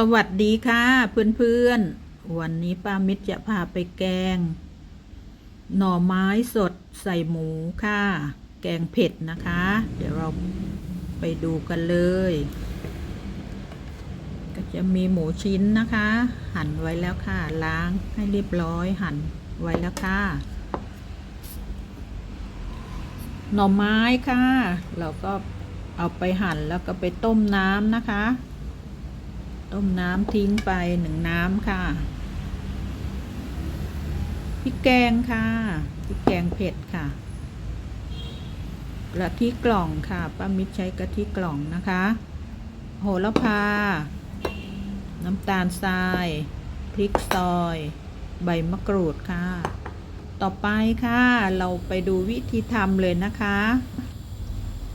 สวัสดีค่ะ เพื่อนๆ วันนี้ป้ามิตรจะพาไปแกง หน่อไม้สดใส่หมูค่ะ แกงเผ็ดนะคะ เดี๋ยวเราไปดูกันเลย ก็จะมีหมูชิ้นนะคะ หั่นไว้แล้วค่ะ ล้างให้เรียบร้อยหั่นไว้แล้วค่ะ หน่อไม้ค่ะ เราก็เอาไปหั่นแล้วก็ไปต้มน้ำนะคะ ต้มน้ำทิ้งไปหนึ่งน้ำค่ะพริกแกงค่ะพริกแกงเผ็ดค่ะกะทิกล่องค่ะป้ามิตรใช้กะทิกล่องนะคะ โหระพา น้ำตาลทรายพริกซอย ใบมะกรูดค่ะ ต่อไปค่ะ เราไปดูวิธีทำเลยนะคะ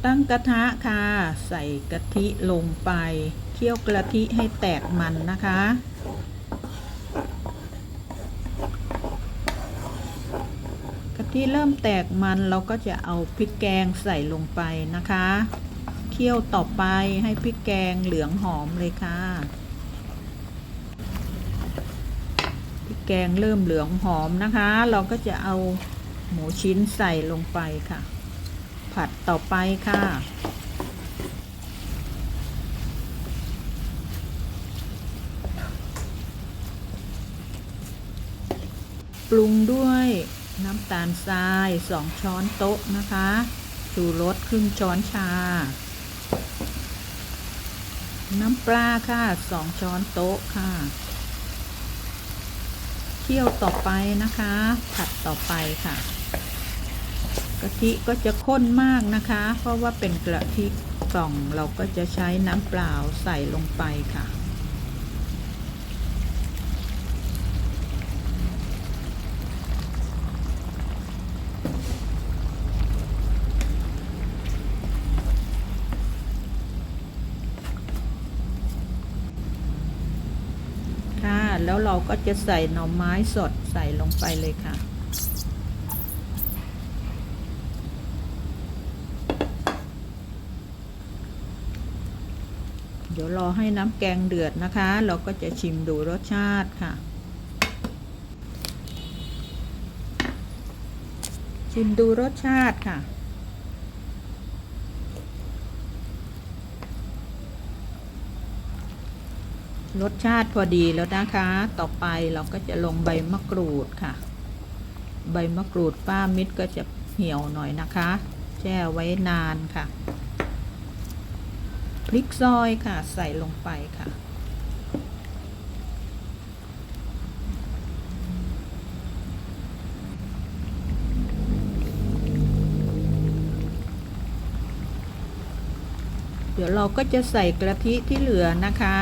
ตั้งกระทะค่ะ ใส่กะทิลงไป คี่ยวกะทิให้แตกมันนะคะ กะทิเริ่มแตกมันเราก็จะเอาพริกแกงใส่ลงไปนะคะ เคี่ยวต่อไปให้พริกแกงเหลืองหอมเลยค่ะพริกแกงเริ่มเหลืองหอมนะคะ เราก็จะเอาหมูชิ้นใส่ลงไปค่ะ ผัดต่อไปค่ะ ปรุงด้วยน้ำตาลทรายสองช้อนโต๊ะนะคะชูรสครึ่งช้อนชา น้ำปลาค่ะสองช้อนโต๊ะค่ะ เคี่ยวต่อไปนะคะ ผัดต่อไปค่ะ กะทิก็จะข้นมากนะคะ เพราะว่าเป็นกะทิกล่องเราก็จะใช้น้ำเปล่าใส่ลงไปค่ะ ค่ะ แล้วเราก็จะใส่หน่อไม้สดใส่ลงไปเลยค่ะ เดี๋ยวรอให้น้ำแกงเดือดนะคะ เราก็จะชิมดูรสชาติค่ะ ชิมดูรสชาติค่ะ รสชาติพอดีแล้วนะคะ ต่อไปเราก็จะลงใบมะกรูดค่ะ ใบมะกรูดป้ามิตรก็จะเหี่ยวหน่อยนะคะ แช่ไว้นานค่ะ พริกซอยค่ะ ใส่ลงไปค่ะ เดี๋ยวเราก็จะใส่กะทิที่เหลือนะคะ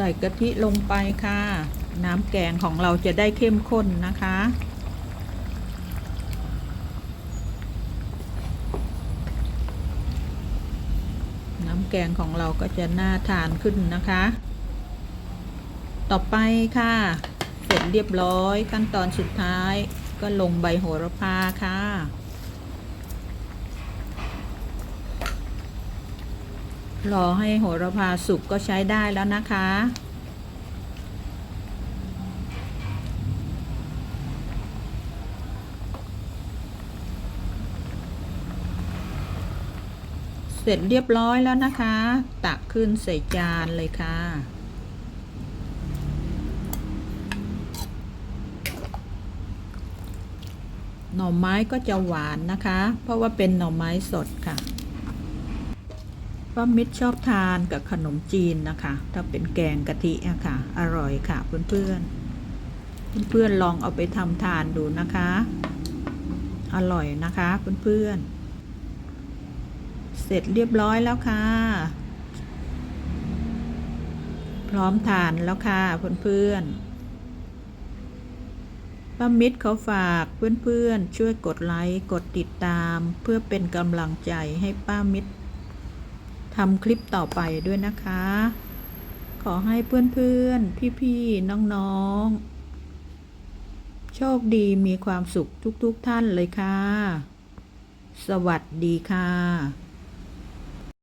ใส่กะทิลงไปค่ะ น้ำแกงของเราจะได้เข้มข้นนะคะ น้ำแกงของเราก็จะน่าทานขึ้นนะคะ ต่อไปค่ะ เสร็จเรียบร้อยขั้นตอนสุดท้ายก็ลงใบโหระพาค่ะ รอให้โหระพาสุกก็ใช้ได้แล้วนะคะ เสร็จเรียบร้อยแล้วนะคะ ตักขึ้นใส่จานเลยค่ะหน่อไม้ก็จะหวานนะคะ เพราะว่าเป็นหน่อไม้สดค่ะ ป้ามิตรชอบทานกับขนมจีนนะคะ ถ้าเป็นแกงกะทิอะค่ะ อร่อยค่ะเพื่อนๆ เพื่อนๆลองเอาไปทำทานดูนะคะ อร่อยนะคะเพื่อนๆ เสร็จเรียบร้อยแล้วค่ะ พร้อมทานแล้วค่ะเพื่อนๆป้ามิตรเขาฝากเพื่อนๆ ช่วยกดไลค์ กดติดตาม เพื่อเป็นกำลังใจให้ป้ามิตร ทำคลิปต่อไปด้วยนะคะ ขอให้เพื่อนๆ พี่ๆ น้องๆ โชคดีมีความสุขทุกๆทท่านเลยค่ะ สวัสดีค่ะ